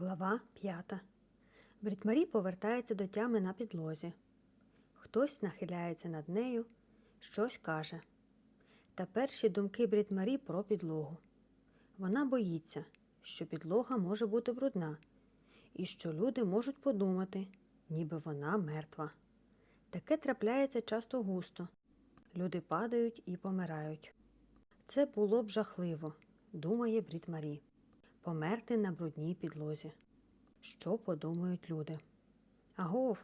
Глава п'ята. Брітмарі повертається до тями на підлозі. Хтось нахиляється над нею, щось каже. Та перші думки Брітмарі про підлогу. Вона боїться, що підлога може бути брудна, і що люди можуть подумати, ніби вона мертва. Таке трапляється часто густо. Люди падають і помирають. Це було б жахливо, думає Брітмарі померти на брудній підлозі. Що подумають люди? Агов,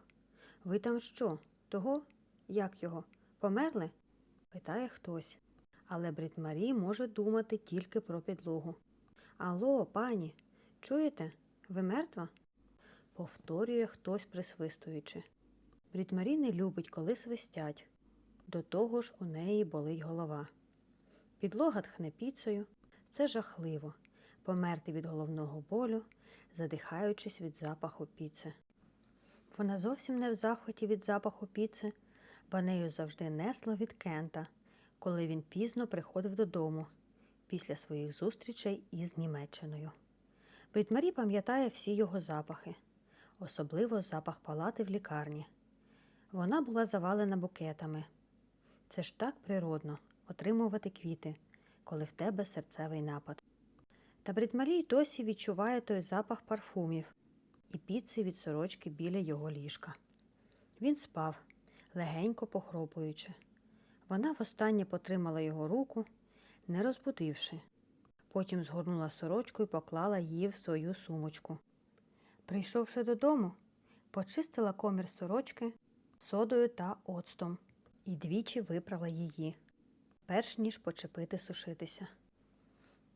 ви там що? Того? Як його? Померли? питає хтось. Але Брід Марі може думати тільки про підлогу. Алло, пані, чуєте? Ви мертва? повторює хтось присвистуючи. Брід не любить, коли свистять. До того ж у неї болить голова. Підлога тхне піцею. Це жахливо померти від головного болю, задихаючись від запаху піци. Вона зовсім не в захваті від запаху піци, бо нею завжди несло від Кента, коли він пізно приходив додому після своїх зустрічей із Німеччиною. Брітмарі пам'ятає всі його запахи, особливо запах палати в лікарні. Вона була завалена букетами. Це ж так природно отримувати квіти, коли в тебе серцевий напад. Та Брітмарій досі відчуває той запах парфумів і піци від сорочки біля його ліжка. Він спав, легенько похропуючи. Вона востаннє потримала його руку, не розбудивши. Потім згорнула сорочку і поклала її в свою сумочку. Прийшовши додому, почистила комір сорочки содою та оцтом і двічі випрала її, перш ніж почепити сушитися.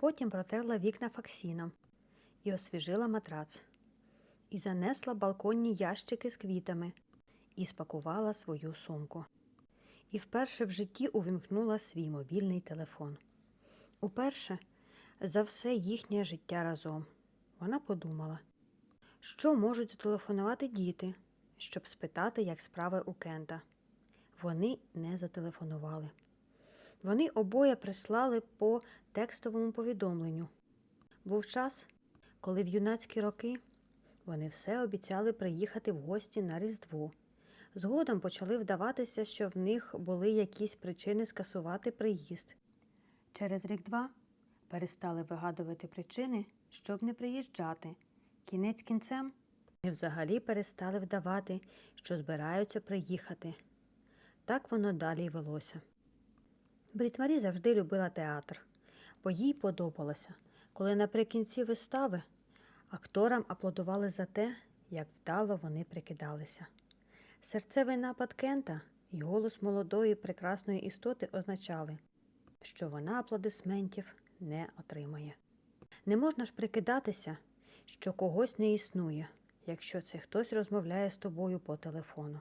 Потім протерла вікна факсіном і освіжила матрац, і занесла балконні ящики з квітами і спакувала свою сумку. І вперше в житті увімкнула свій мобільний телефон. Уперше за все їхнє життя разом. Вона подумала, що можуть зателефонувати діти, щоб спитати, як справи у Кента. Вони не зателефонували. Вони обоє прислали по текстовому повідомленню. Був час, коли в юнацькі роки вони все обіцяли приїхати в гості на Різдво. Згодом почали вдаватися, що в них були якісь причини скасувати приїзд. Через рік-два перестали вигадувати причини, щоб не приїжджати. Кінець кінцем вони взагалі перестали вдавати, що збираються приїхати. Так воно далі й велося. Брітмарі завжди любила театр, бо їй подобалося, коли наприкінці вистави акторам аплодували за те, як вдало вони прикидалися. Серцевий напад Кента і голос молодої прекрасної істоти означали, що вона аплодисментів не отримає. Не можна ж прикидатися, що когось не існує, якщо це хтось розмовляє з тобою по телефону.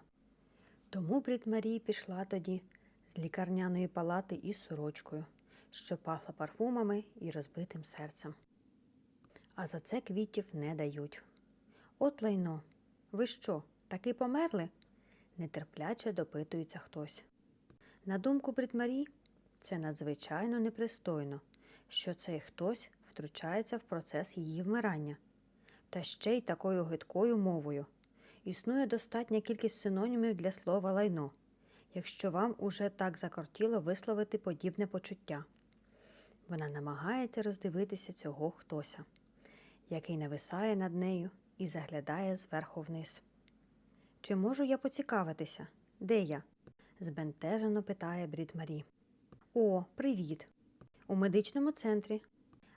Тому Брід пішла тоді лікарняної палати із сорочкою, що пахла парфумами і розбитим серцем. А за це квітів не дають. От лайно, ви що, таки померли? нетерпляче допитується хтось. На думку Брітмарі, це надзвичайно непристойно, що цей хтось втручається в процес її вмирання. Та ще й такою гидкою мовою. Існує достатня кількість синонімів для слова лайно якщо вам уже так закортіло висловити подібне почуття. Вона намагається роздивитися цього хтося, який нависає над нею і заглядає зверху вниз. Чи можу я поцікавитися? Де я? збентежено питає Брід Марі. О, привіт! У медичному центрі,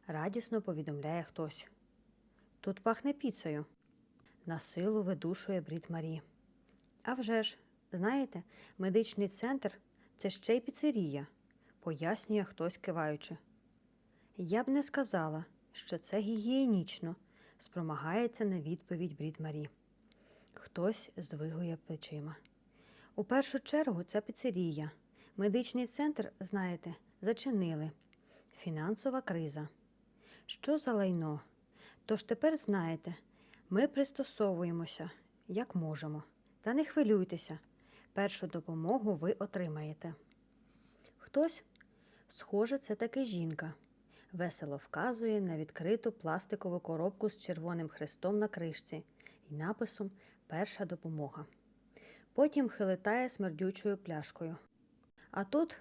радісно повідомляє хтось. Тут пахне піцею. На силу видушує Брід Марі. А вже ж, Знаєте, медичний центр це ще й піцерія, пояснює хтось киваючи. Я б не сказала, що це гігієнічно, спромагається на відповідь Брід Марі. Хтось здвигує плечима. У першу чергу це піцерія. Медичний центр, знаєте, зачинили. Фінансова криза. Що за лайно? Тож тепер знаєте, ми пристосовуємося, як можемо. Та не хвилюйтеся, першу допомогу ви отримаєте. Хтось, схоже, це таки жінка, весело вказує на відкриту пластикову коробку з червоним хрестом на кришці і написом Перша допомога. Потім хилитає смердючою пляшкою. А тут,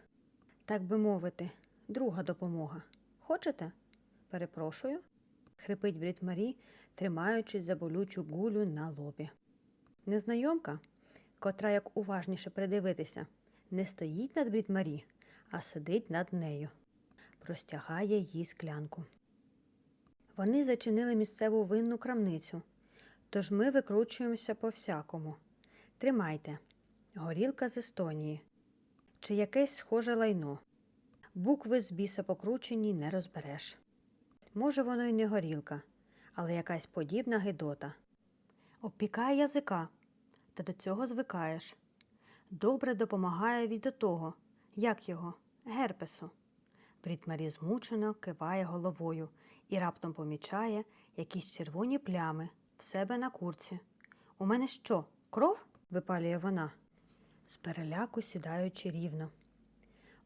так би мовити, друга допомога. Хочете? Перепрошую, хрипить Брід Марі, тримаючись за болючу гулю на лобі. Незнайомка, котра, як уважніше придивитися, не стоїть над брідмарі, а сидить над нею, простягає їй склянку. Вони зачинили місцеву винну крамницю, тож ми викручуємося по всякому. Тримайте, горілка з Естонії чи якесь схоже лайно. Букви з біса покручені не розбереш. Може, воно й не горілка, але якась подібна гидота. Обпікає язика, та до цього звикаєш. Добре допомагає від до того, як його, герпесу. Брітмарі змучено киває головою і раптом помічає якісь червоні плями в себе на курці. У мене що, кров? випалює вона, з переляку сідаючи рівно.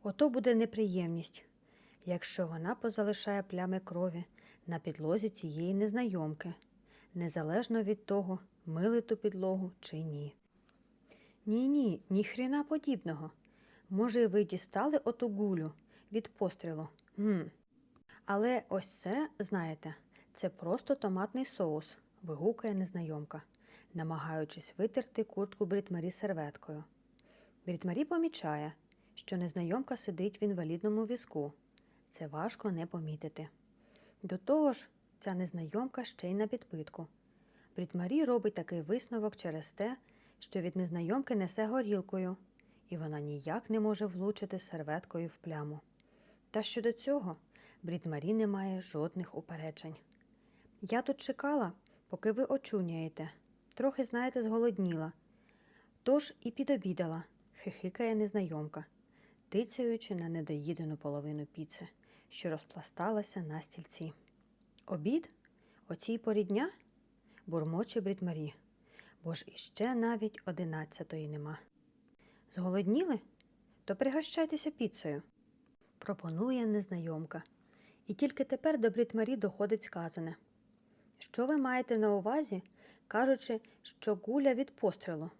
Ото буде неприємність, якщо вона позалишає плями крові на підлозі цієї незнайомки, незалежно від того, мили ту підлогу чи ні. Ні, ні, ні хріна подібного. Може, ви дістали оту гулю від пострілу? Гм. Але ось це, знаєте, це просто томатний соус, вигукає незнайомка, намагаючись витерти куртку Брітмарі серветкою. Брітмарі помічає, що незнайомка сидить в інвалідному візку. Це важко не помітити. До того ж, ця незнайомка ще й на підпитку. Брітмарі робить такий висновок через те, що від незнайомки несе горілкою, і вона ніяк не може влучити серветкою в пляму. Та щодо цього Брітмарі не має жодних упереджень. Я тут чекала, поки ви очуняєте, трохи, знаєте, зголодніла. Тож і підобідала, хихикає незнайомка, тицяючи на недоїдену половину піци, що розпласталася на стільці. Обід? О цій порі дня? Бурмоче Брітмарі, бо ж іще навіть одинадцятої нема. Зголодніли? То пригощайтеся піцею, пропонує незнайомка. І тільки тепер до Брітмарі доходить сказане. Що ви маєте на увазі, кажучи, що гуля від пострілу?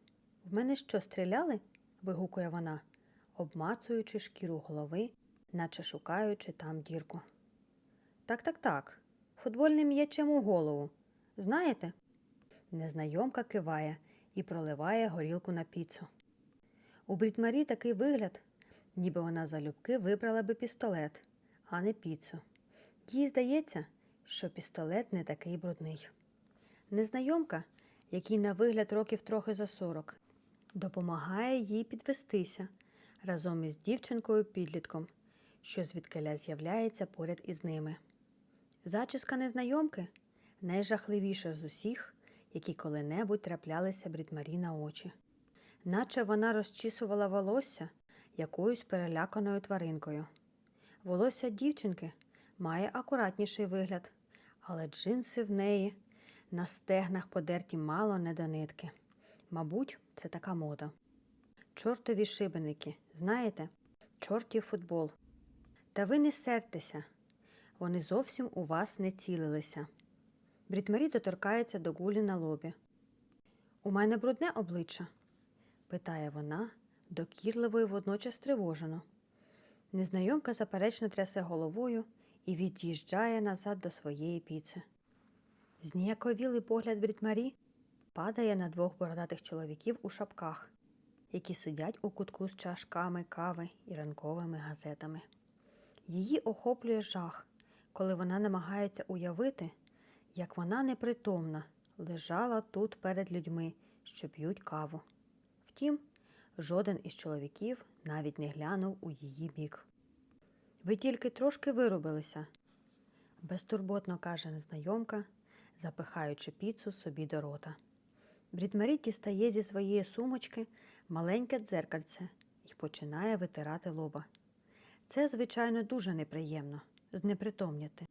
В мене що, стріляли? вигукує вона, обмацуючи шкіру голови, наче шукаючи там дірку. Так, так, так, футбольним м'ячем у голову. Знаєте? Незнайомка киває і проливає горілку на піцу. У Брітмарі такий вигляд, ніби вона залюбки вибрала би пістолет, а не піцу. Їй здається, що пістолет не такий брудний. Незнайомка, який на вигляд років трохи за сорок, допомагає їй підвестися разом із дівчинкою підлітком, що звідкиля з'являється поряд із ними. Зачіска незнайомки найжахливіша з усіх, які коли-небудь траплялися Брітмарі на очі, наче вона розчісувала волосся якоюсь переляканою тваринкою. Волосся дівчинки має акуратніший вигляд, але джинси в неї на стегнах подерті мало не до нитки. Мабуть, це така мода. Чортові шибеники, знаєте, чортів футбол. Та ви не сертеся, вони зовсім у вас не цілилися. Брітмарі доторкається до гулі на лобі. У мене брудне обличчя? питає вона, докірливо і водночас тривожено. Незнайомка заперечно трясе головою і від'їжджає назад до своєї піци. Зніяковілий погляд Брітмарі падає на двох бородатих чоловіків у шапках, які сидять у кутку з чашками кави і ранковими газетами. Її охоплює жах, коли вона намагається уявити, як вона непритомна лежала тут перед людьми, що п'ють каву. Втім, жоден із чоловіків навіть не глянув у її бік. Ви тільки трошки виробилися, безтурботно каже незнайомка, запихаючи піцу собі до рота. Брітмарі дістає зі своєї сумочки маленьке дзеркальце і починає витирати лоба. Це, звичайно, дуже неприємно знепритомніти.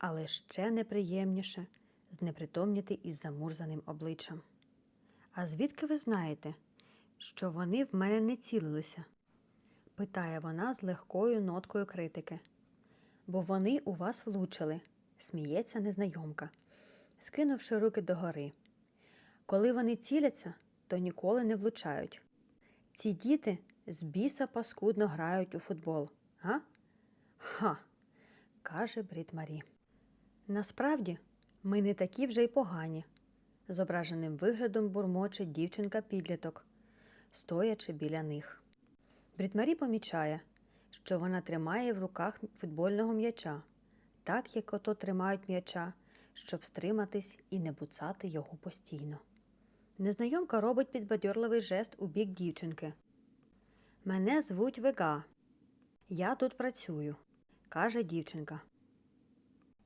Але ще неприємніше знепритомніти із замурзаним обличчям. А звідки ви знаєте, що вони в мене не цілилися? питає вона з легкою ноткою критики. бо вони у вас влучили, сміється незнайомка, скинувши руки догори. Коли вони ціляться, то ніколи не влучають. Ці діти з біса паскудно грають у футбол, га? Ха, каже Брід Марі. Насправді, ми не такі вже й погані, з ображеним виглядом бурмоче дівчинка підліток, стоячи біля них. Брітмарі помічає, що вона тримає в руках футбольного м'яча, так як ото тримають м'яча, щоб стриматись і не буцати його постійно. Незнайомка робить підбадьорливий жест у бік дівчинки. Мене звуть Вега. Я тут працюю, каже дівчинка.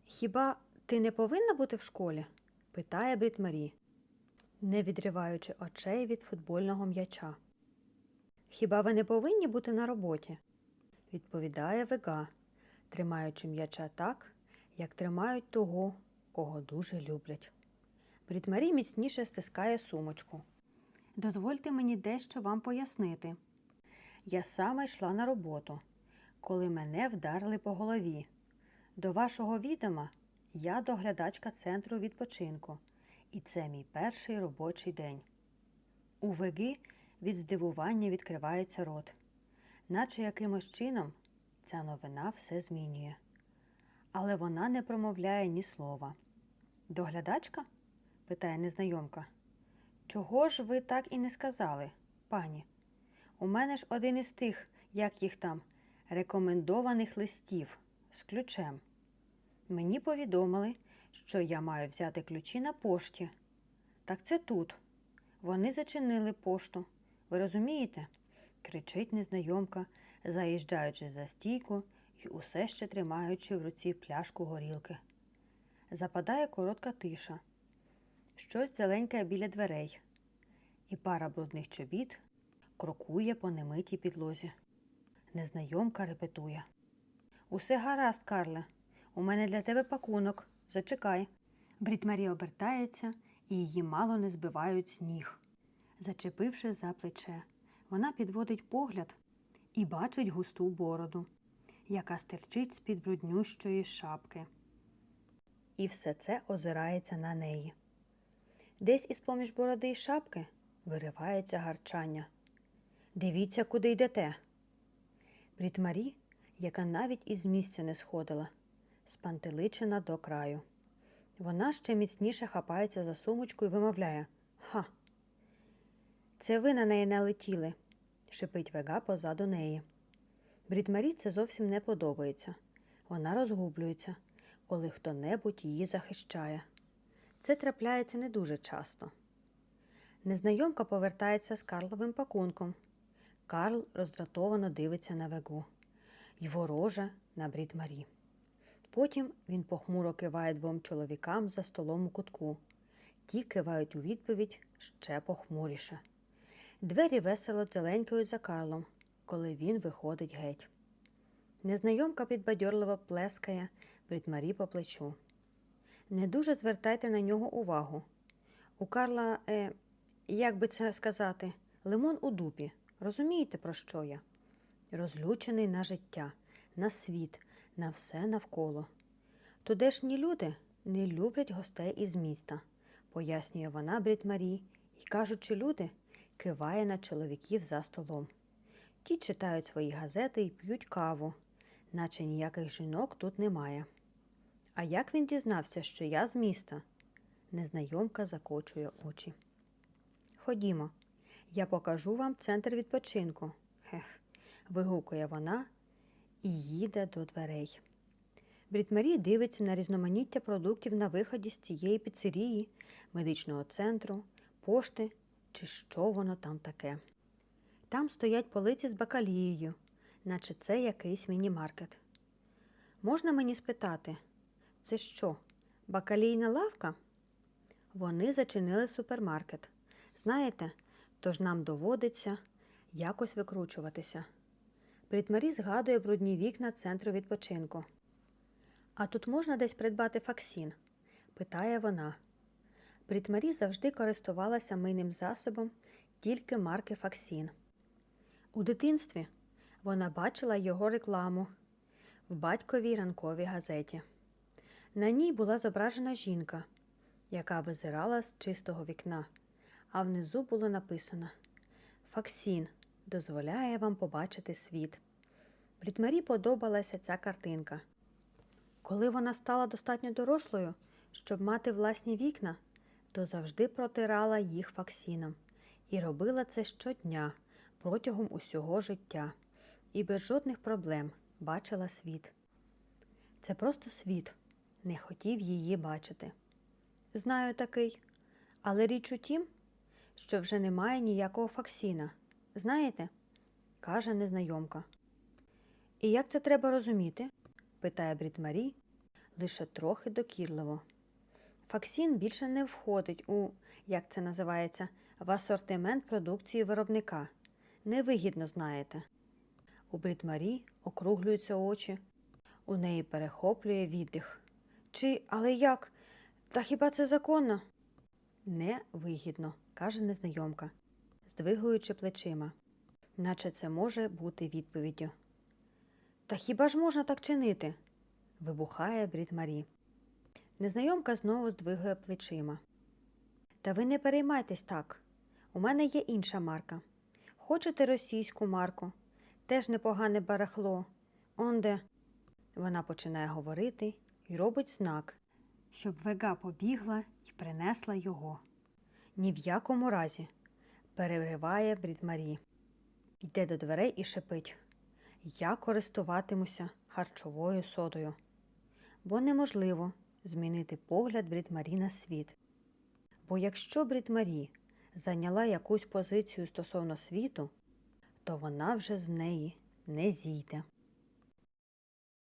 Хіба ти не повинна бути в школі? питає Брід Марі, не відриваючи очей від футбольного м'яча. Хіба ви не повинні бути на роботі? відповідає Вега, тримаючи м'яча так, як тримають того, кого дуже люблять. Брід Марі міцніше стискає сумочку. Дозвольте мені дещо вам пояснити. Я саме йшла на роботу, коли мене вдарили по голові. До вашого відома я доглядачка центру відпочинку, і це мій перший робочий день. У Веги від здивування відкривається рот, наче якимось чином ця новина все змінює. Але вона не промовляє ні слова. Доглядачка? питає незнайомка. Чого ж ви так і не сказали, пані? У мене ж один із тих, як їх там, рекомендованих листів з ключем. Мені повідомили, що я маю взяти ключі на пошті. Так це тут. Вони зачинили пошту. Ви розумієте? кричить незнайомка, заїжджаючи за стійку і усе ще тримаючи в руці пляшку горілки. Западає коротка тиша. Щось зеленькає біля дверей, і пара брудних чобіт крокує по немитій підлозі. Незнайомка репетує. Усе гаразд, Карле. У мене для тебе пакунок. Зачекай. Брід Марі обертається, і її мало не збивають з ніг. Зачепивши за плече, вона підводить погляд і бачить густу бороду, яка стирчить з-під бруднющої шапки. І все це озирається на неї. Десь із поміж бороди й шапки виривається гарчання. Дивіться, куди йдете. Брід Марі, яка навіть із місця не сходила, спантеличена до краю. Вона ще міцніше хапається за сумочку і вимовляє Ха. Це ви на неї налетіли, шипить Вега позаду неї. Брід Марі це зовсім не подобається. Вона розгублюється, коли хто-небудь її захищає. Це трапляється не дуже часто. Незнайомка повертається з Карловим пакунком. Карл роздратовано дивиться на вегу й вороже на брід Марі. Потім він похмуро киває двом чоловікам за столом у кутку. Ті кивають у відповідь ще похмуріше. Двері весело дзеленькають за Карлом, коли він виходить геть. Незнайомка підбадьорливо плескає брід Марі по плечу. Не дуже звертайте на нього увагу. У Карла, е, як би це сказати, лимон у дупі. Розумієте, про що я? Розлючений на життя, на світ, на все навколо. Тудешні люди не люблять гостей із міста, пояснює вона Брід Марі, і, кажучи люди, киває на чоловіків за столом. Ті читають свої газети і п'ють каву, наче ніяких жінок тут немає. А як він дізнався, що я з міста? Незнайомка закочує очі. Ходімо, я покажу вам центр відпочинку. Хех, вигукує вона і їде до дверей. Брітмарі дивиться на різноманіття продуктів на виході з цієї піцерії, медичного центру, пошти чи що воно там таке. Там стоять полиці з бакалією, наче це якийсь міні-маркет. Можна мені спитати, це що, бакалійна лавка? Вони зачинили супермаркет. Знаєте, тож нам доводиться якось викручуватися. Брітмарі згадує брудні вікна центру відпочинку. А тут можна десь придбати факсін? питає вона. Брітмарі завжди користувалася мийним засобом тільки марки Факсін. У дитинстві вона бачила його рекламу. в батьковій ранковій газеті. На ній була зображена жінка, яка визирала з чистого вікна, а внизу було написано Факсін дозволяє вам побачити світ. Брітмарі подобалася ця картинка. Коли вона стала достатньо дорослою, щоб мати власні вікна, то завжди протирала їх факсіном і робила це щодня протягом усього життя і без жодних проблем бачила світ. Це просто світ, не хотів її бачити. Знаю такий, але річ у тім, що вже немає ніякого факсіна. Знаєте? каже незнайомка. І як це треба розуміти? питає Брід Марі, лише трохи докірливо. Факсін більше не входить у, як це називається, в асортимент продукції виробника. Невигідно, знаєте. У Брід Марі округлюються очі, у неї перехоплює віддих. Чи, але як? Та хіба це законно? Невигідно, каже незнайомка, здвигуючи плечима, наче це може бути відповіддю. Та хіба ж можна так чинити? вибухає Брід Марі. Незнайомка знову здвигує плечима. Та ви не переймайтесь так. У мене є інша марка. Хочете російську марку? Теж непогане барахло. Онде. Вона починає говорити і робить знак, щоб вега побігла і принесла його. Ні в якому разі, перериває Брід Марі. Йде до дверей і шепить. Я користуватимуся харчовою содою, бо неможливо змінити погляд Брітмарі на світ. Бо якщо Брітмарі зайняла якусь позицію стосовно світу, то вона вже з неї не зійде.